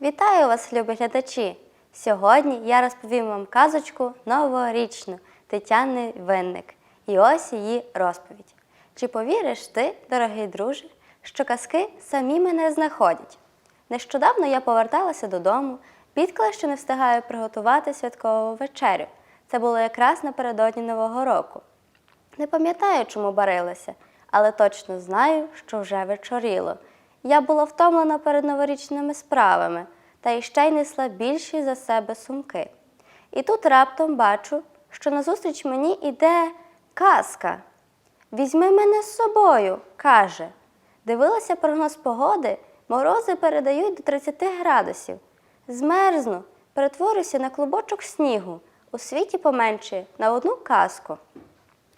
Вітаю вас, любі глядачі! Сьогодні я розповім вам казочку новорічну Тетяни Винник. І ось її розповідь. Чи повіриш ти, дорогий друже, що казки самі мене знаходять? Нещодавно я поверталася додому, бідкала, що не встигаю приготувати святкову вечерю. Це було якраз напередодні Нового року. Не пам'ятаю, чому барилася, але точно знаю, що вже вечоріло. Я була втомлена перед новорічними справами та іще й несла більші за себе сумки. І тут раптом бачу, що назустріч мені іде казка. Візьми мене з собою, каже. Дивилася прогноз погоди, морози передають до 30 градусів. Змерзну, перетворюся на клубочок снігу, у світі поменшає на одну казку.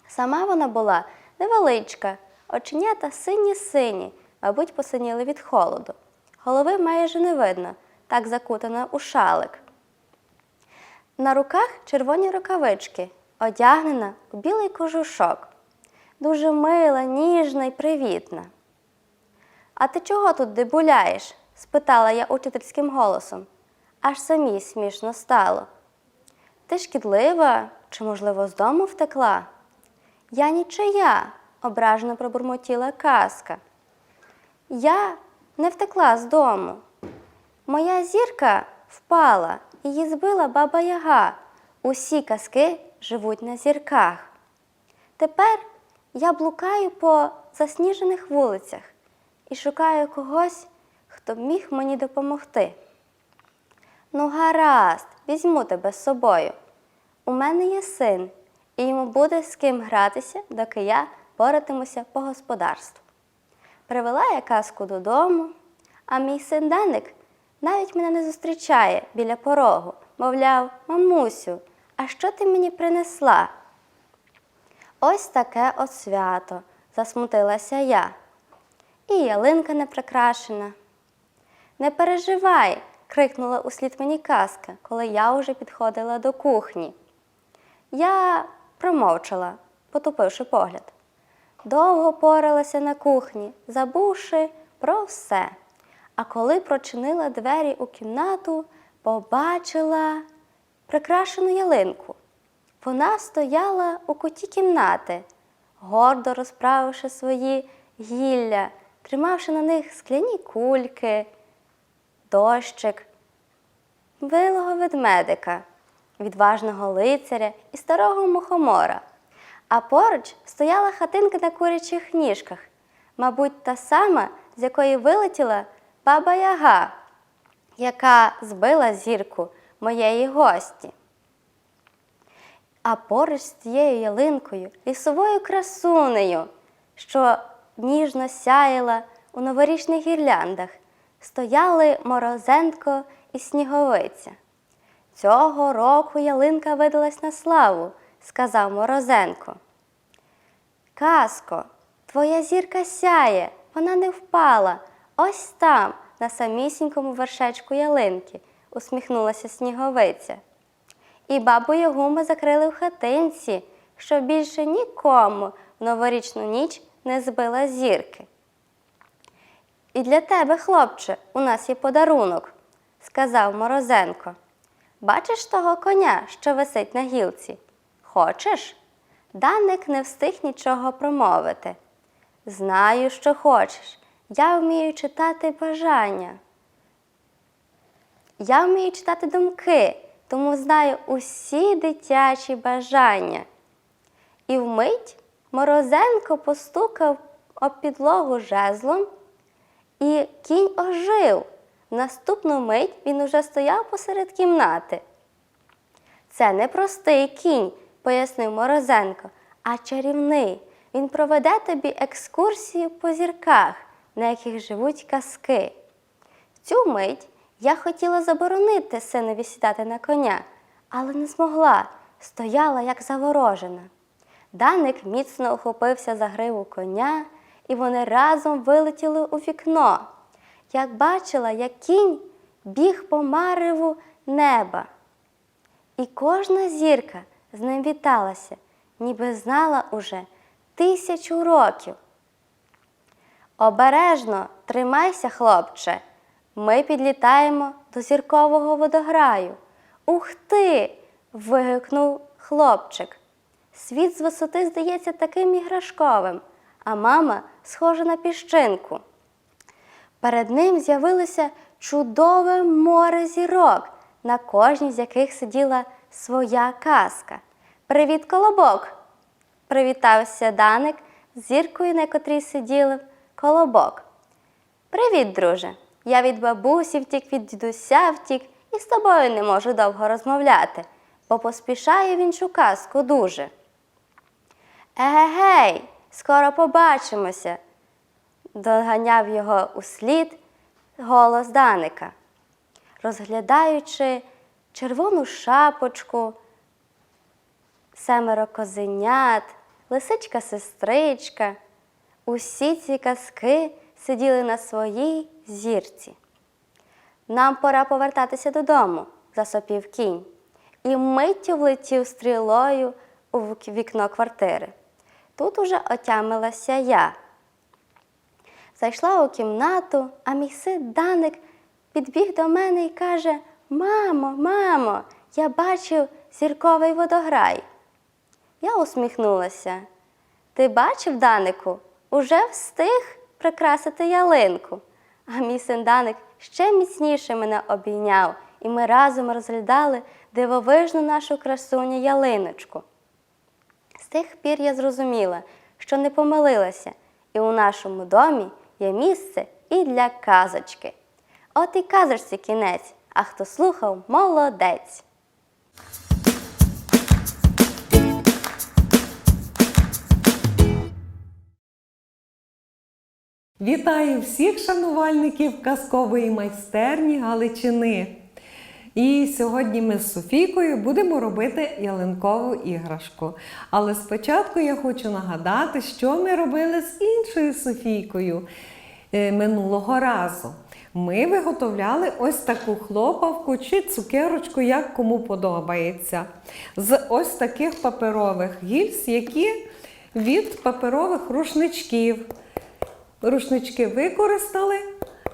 Сама вона була невеличка, оченята сині-сині, мабуть, посиніли від холоду. Голови майже не видно, так закутана у шалик. На руках червоні рукавички, одягнена у білий кожушок. Дуже мила, ніжна і привітна. А ти чого тут дебуляєш? спитала я учительським голосом. Аж самій смішно стало. Ти шкідлива чи, можливо, з дому втекла? Я нічия, ображено пробурмотіла казка. Я не втекла з дому. Моя зірка впала, її збила баба Яга. Усі казки живуть на зірках. Тепер я блукаю по засніжених вулицях і шукаю когось, хто б міг мені допомогти. Ну, гаразд, візьму тебе з собою. У мене є син, і йому буде з ким гратися, доки я боратимуся по господарству. Привела я казку додому, а мій син Даник навіть мене не зустрічає біля порогу, мовляв, мамусю, а що ти мені принесла? Ось таке от свято, засмутилася я. І ялинка не прикрашена. Не переживай, крикнула услід мені казка, коли я уже підходила до кухні. Я промовчала, потупивши погляд. Довго поралася на кухні, забувши про все. А коли прочинила двері у кімнату, побачила прикрашену ялинку. Вона стояла у куті кімнати, гордо розправивши свої гілля, тримавши на них скляні кульки, дощик, вилого ведмедика, відважного лицаря і старого мухомора. А поруч стояла хатинка на курячих ніжках, мабуть, та сама, з якої вилетіла баба Яга, яка збила зірку моєї гості. А поруч з цією ялинкою, лісовою красунею, що ніжно сяяла у новорічних гірляндах, стояли Морозенко і Сніговиця. Цього року ялинка видалась на славу, сказав Морозенко. Казко, твоя зірка сяє, вона не впала. Ось там, на самісінькому вершечку ялинки, усміхнулася сніговиця. І бабу Ягу ми закрили в хатинці, щоб більше нікому в новорічну ніч не збила зірки. І для тебе, хлопче, у нас є подарунок, сказав Морозенко. Бачиш того коня, що висить на гілці? Хочеш? Даник не встиг нічого промовити. Знаю, що хочеш. Я вмію читати бажання. Я вмію читати думки, тому знаю усі дитячі бажання. І вмить Морозенко постукав об підлогу жезлом, і кінь ожив. Наступну мить він уже стояв посеред кімнати. Це не простий кінь, пояснив Морозенко, а чарівний. Він проведе тобі екскурсію по зірках, на яких живуть казки. В цю мить я хотіла заборонити синові сідати на коня, але не змогла, стояла як заворожена. Даник міцно охопився за гриву коня, і вони разом вилетіли у вікно. Як бачила, як кінь біг по мареву неба. І кожна зірка з ним віталася, ніби знала уже тисячу років. Обережно тримайся, хлопче, ми підлітаємо до зіркового водограю. Ух ти! вигукнув хлопчик. Світ з висоти здається таким іграшковим, а мама схожа на піщинку. Перед ним з'явилося чудове море зірок, на кожній з яких сиділа своя казка. Привіт, колобок! Привітався Даник з зіркою, на котрій сиділи колобок. Привіт, друже! Я від бабусі втік, від дідуся втік, і з тобою не можу довго розмовляти, бо поспішає в іншу казку дуже. Егегей, скоро побачимося, доганяв його услід голос Даника, розглядаючи червону шапочку, семеро козенят, лисичка сестричка. Усі ці казки сиділи на своїй зірці. Нам пора повертатися додому, засопів кінь, і миттю влетів стрілою у вікно квартири. Тут уже отямилася я. Зайшла у кімнату, а мій син Даник підбіг до мене і каже: Мамо, мамо, я бачив зірковий водограй. Я усміхнулася. Ти бачив, Данику, уже встиг прикрасити ялинку. А мій син Даник ще міцніше мене обійняв, і ми разом розглядали дивовижну нашу красуню ялиночку. З тих пір я зрозуміла, що не помилилася, і у нашому домі є місце і для казочки. От і казочці кінець, а хто слухав, молодець. Вітаю всіх шанувальників казкової майстерні Галичини. І сьогодні ми з Софійкою будемо робити ялинкову іграшку. Але спочатку я хочу нагадати, що ми робили з іншою Софійкою е, минулого разу. Ми виготовляли ось таку хлопавку чи цукерочку, як кому подобається. З ось таких паперових гільз, які від паперових рушничків. Рушнички використали,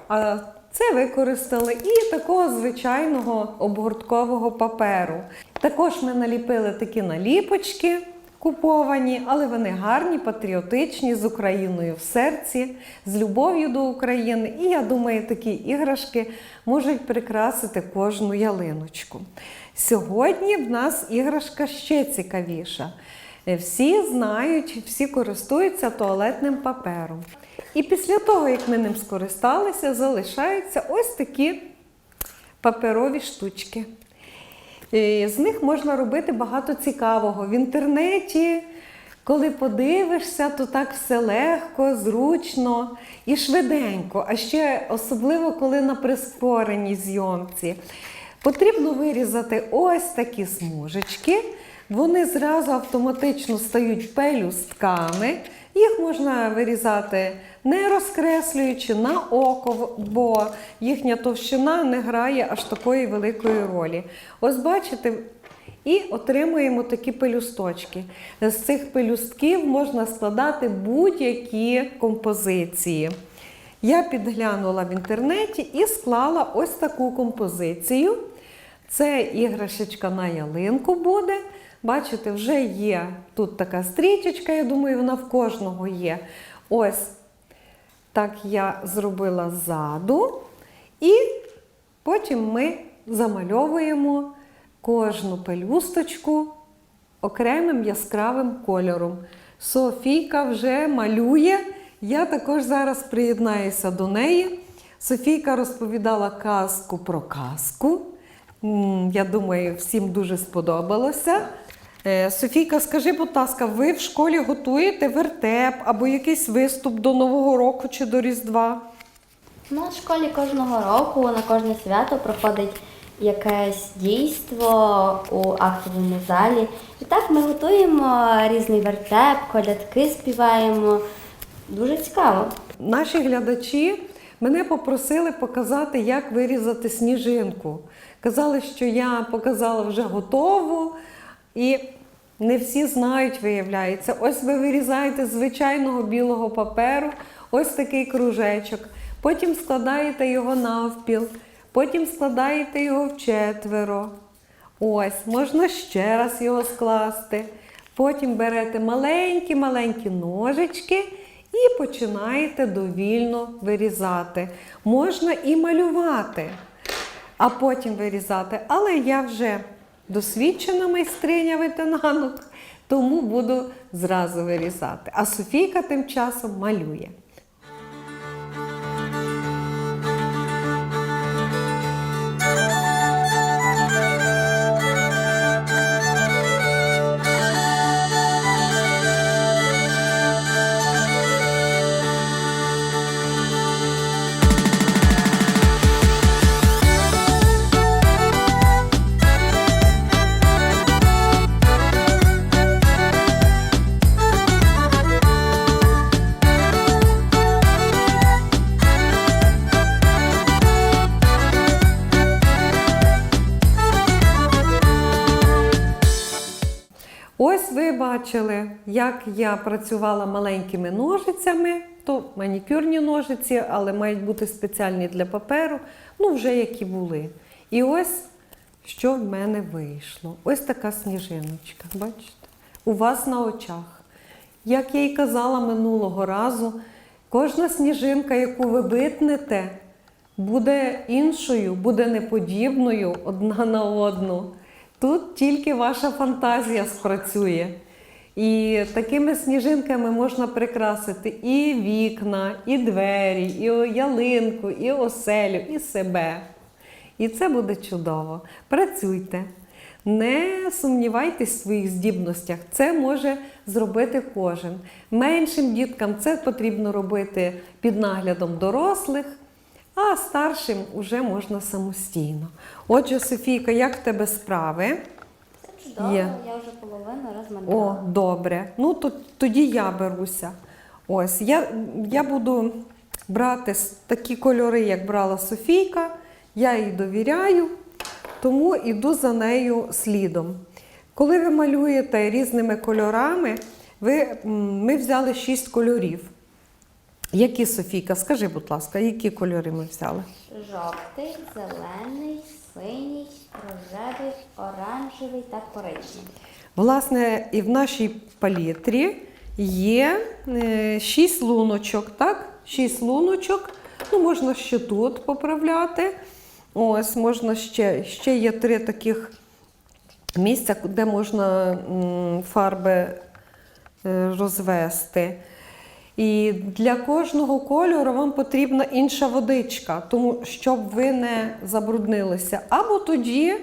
а це використали і такого звичайного обгорткового паперу. Також ми наліпили такі наліпочки куповані, але вони гарні, патріотичні, з Україною в серці, з любов'ю до України. І я думаю, такі іграшки можуть прикрасити кожну ялиночку. Сьогодні в нас іграшка ще цікавіша. Всі знають, всі користуються туалетним папером. І після того, як ми ним скористалися, залишаються ось такі паперові штучки. З них можна робити багато цікавого. В інтернеті, коли подивишся, то так все легко, зручно і швиденько. А ще особливо, коли на прискореній зйомці. Потрібно вирізати ось такі смужечки. Вони зразу автоматично стають пелюстками. Їх можна вирізати не розкреслюючи на око, бо їхня товщина не грає аж такої великої ролі. Ось бачите, і отримуємо такі пелюсточки. З цих пелюстків можна складати будь-які композиції. Я підглянула в інтернеті і склала ось таку композицію. Це іграшечка на ялинку буде. Бачите, вже є тут така стрічечка, я думаю, вона в кожного є. Ось так я зробила ззаду. І потім ми замальовуємо кожну пелюсточку окремим яскравим кольором. Софійка вже малює. Я також зараз приєднаюся до неї. Софійка розповідала казку про казку. Я думаю, всім дуже сподобалося. Е, Софійка, скажи, будь ласка, ви в школі готуєте вертеп або якийсь виступ до Нового року чи до Різдва? У нас в школі кожного року на кожне свято проходить якесь дійство у актовому залі. І так ми готуємо різний вертеп, колядки співаємо. Дуже цікаво. Наші глядачі мене попросили показати, як вирізати сніжинку. Казали, що я показала вже готову, і не всі знають, виявляється. Ось ви вирізаєте з звичайного білого паперу ось такий кружечок. потім складаєте його навпіл, потім складаєте його в четверо. Ось, можна ще раз його скласти. Потім берете маленькі-маленькі ножички і починаєте довільно вирізати. Можна і малювати, а потім вирізати. Але я вже досвідчена майстриня ветенанок, тому буду зразу вирізати. А Софійка тим часом малює. Бачили, як я працювала маленькими ножицями, то манікюрні ножиці, але мають бути спеціальні для паперу, ну вже які були. І ось що в мене вийшло. Ось така сніжиночка, бачите? У вас на очах. Як я й казала минулого разу, кожна сніжинка, яку ви битнете, буде іншою, буде неподібною одна на одну. Тут тільки ваша фантазія спрацює. І такими сніжинками можна прикрасити і вікна, і двері, і ялинку, і оселю, і себе. І це буде чудово. Працюйте. Не сумнівайтесь в своїх здібностях. Це може зробити кожен. Меншим діткам це потрібно робити під наглядом дорослих, а старшим вже можна самостійно. Отже, Софійка, як в тебе справи? Чудово, Є. я вже половину О, добре. Ну, то, тоді я беруся. Ось, я, я буду брати такі кольори, як брала Софійка. Я їй довіряю, тому іду за нею слідом. Коли ви малюєте різними кольорами, ви, ми взяли шість кольорів. Які, Софійка, скажи, будь ласка, які кольори ми взяли? Жовтий, зелений, синій, рожевий, оранжевий та коричневий. Власне, і в нашій палітрі є е, шість луночок, так? Шість луночок. Ну, можна ще тут поправляти. Ось, можна ще, ще є три таких місця, де можна фарби е, розвести. І для кожного кольору вам потрібна інша водичка, тому щоб ви не забруднилися. Або тоді,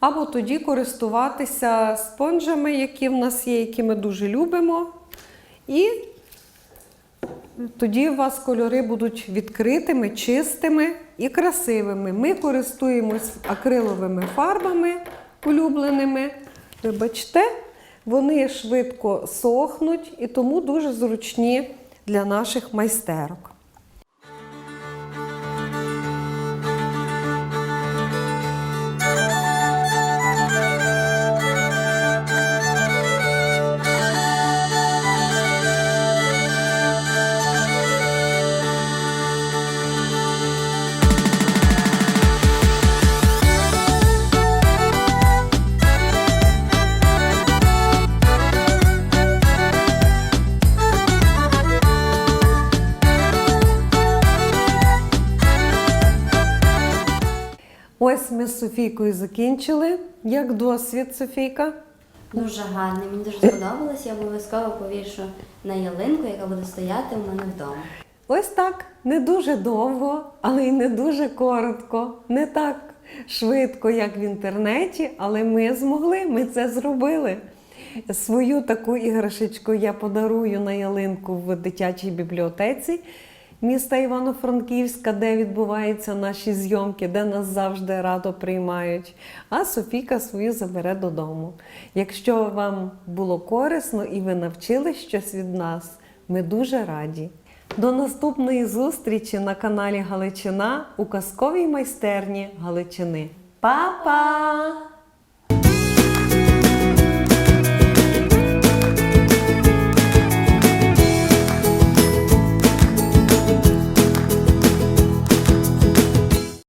або тоді користуватися спонжами, які в нас є, які ми дуже любимо. І тоді у вас кольори будуть відкритими, чистими і красивими. Ми користуємось акриловими фарбами улюбленими. Вибачте, вони швидко сохнуть і тому дуже зручні для наших майстерок. Софійкою закінчили. Як досвід, Софійка? Дуже гарний, мені дуже сподобалось. Я обов'язково повішу на ялинку, яка буде стояти у мене вдома. Ось так, не дуже довго, але й не дуже коротко, не так швидко, як в інтернеті, але ми змогли, ми це зробили. Свою таку іграшечку я подарую на ялинку в дитячій бібліотеці міста Івано-Франківська, де відбуваються наші зйомки, де нас завжди радо приймають. А Софійка свою забере додому. Якщо вам було корисно і ви навчились щось від нас, ми дуже раді. До наступної зустрічі на каналі Галичина у казковій майстерні Галичини. Па-па!